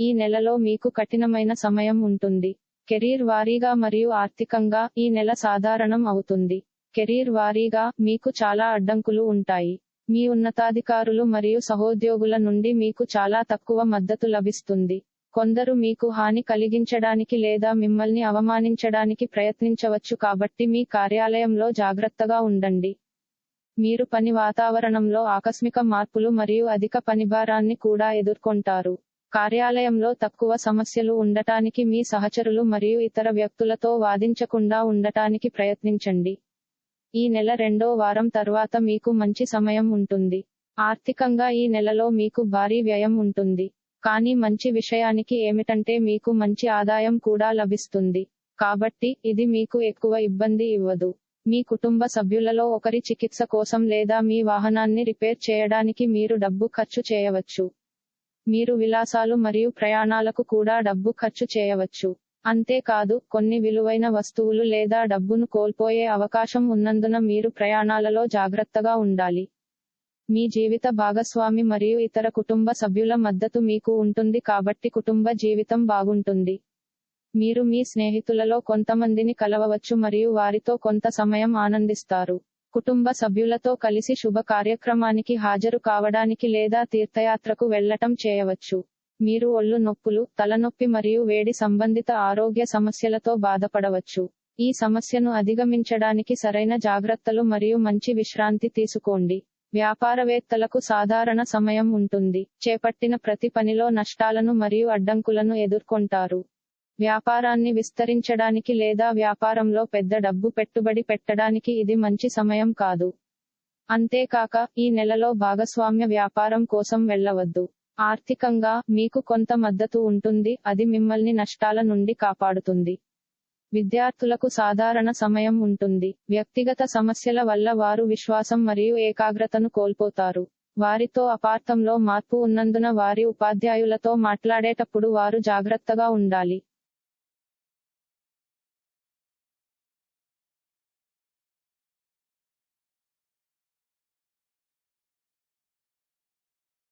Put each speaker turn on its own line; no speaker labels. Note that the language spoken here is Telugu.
ఈ నెలలో మీకు కఠినమైన సమయం ఉంటుంది. కెరీర్ వారీగా మరియు ఆర్థికంగా ఈ నెల సాధారణం అవుతుంది. కెరీర్ వారీగా మీకు చాలా అడ్డంకులు ఉంటాయి. మీ ఉన్నతాధికారులు మరియు సహోద్యోగుల నుండి మీకు చాలా తక్కువ మద్దతు లభిస్తుంది. కొందరు మీకు హాని కలిగించడానికి లేదా మిమ్మల్ని అవమానించడానికి ప్రయత్నించవచ్చు కాబట్టి మీ కార్యాలయంలో జాగ్రత్తగా ఉండండి. మీరు పని వాతావరణంలో ఆకస్మిక మార్పులు మరియు అధిక పనిభారాన్ని కూడా ఎదుర్కొంటారు. కార్యాలయంలో తక్కువ సమస్యలు ఉండటానికి మీ సహచరులు మరియు ఇతర వ్యక్తులతో వాదించకుండా ఉండటానికి ప్రయత్నించండి. ఈ నెల రెండో వారం తర్వాత మీకు మంచి సమయం ఉంటుంది. ఆర్థికంగా ఈ నెలలో మీకు భారీ వ్యయం ఉంటుంది. కానీ మంచి విషయానికి ఏమిటంటే మీకు మంచి ఆదాయం కూడా లభిస్తుంది. కాబట్టి ఇది మీకు ఎక్కువ ఇబ్బంది ఇవ్వదు. మీ కుటుంబ సభ్యులలో ఒకరి చికిత్స కోసం లేదా మీ వాహనాన్ని రిపేర్ చేయడానికి మీరు డబ్బు ఖర్చు చేయవచ్చు. మీరు విలాసాలు మరియు ప్రయాణాలకు కూడా డబ్బు ఖర్చు చేయవచ్చు. అంతేకాదు కొన్ని విలువైన వస్తువులు లేదా డబ్బును కోల్పోయే అవకాశం ఉన్నందున మీరు ప్రయాణాలలో జాగ్రత్తగా ఉండాలి. మీ జీవిత భాగస్వామి మరియు ఇతర కుటుంబ సభ్యుల మద్దతు మీకు ఉంటుంది కాబట్టి కుటుంబ జీవితం బాగుంటుంది. మీరు మీ స్నేహితులలో కొంతమందిని కలవవచ్చు మరియు వారితో కొంత సమయం ఆనందిస్తారు. కుటుంబ సభ్యులతో కలిసి శుభ కార్యక్రమానికి హాజరు కావడానికి లేదా తీర్థయాత్రకు వెళ్ళటం చేయవచ్చు. మీరు ఒళ్ళు నొప్పులు తలనొప్పి మరియు వేడి సంబంధిత ఆరోగ్య సమస్యలతో బాధపడవచ్చు. ఈ సమస్యను అధిగమించడానికి సరైన జాగ్రత్తలు మరియు మంచి విశ్రాంతి తీసుకోండి. వ్యాపారవేత్తలకు సాధారణ సమయం ఉంటుంది. చేపట్టిన ప్రతి పనిలో నష్టాలను మరియు అడ్డంకులను ఎదుర్కొంటారు. వ్యాపారాన్ని విస్తరించడానికి లేదా వ్యాపారంలో పెద్ద డబ్బు పెట్టుబడి పెట్టడానికి ఇది మంచి సమయం కాదు. అంతేకాక ఈ నెలలో భాగస్వామ్య వ్యాపారం కోసం వెళ్ళవద్దు. ఆర్థికంగా మీకు కొంత మద్దతు ఉంటుంది అది మిమ్మల్ని నష్టాల నుండి కాపాడుతుంది. విద్యార్థులకు సాధారణ సమయం ఉంటుంది. వ్యక్తిగత సమస్యల వల్ల వారు విశ్వాసం మరియు ఏకాగ్రతను కోల్పోతారు. వారితో అపార్థంలో మార్పు ఉన్నందున వారి ఉపాధ్యాయులతో మాట్లాడేటప్పుడు వారు జాగ్రత్తగా ఉండాలి.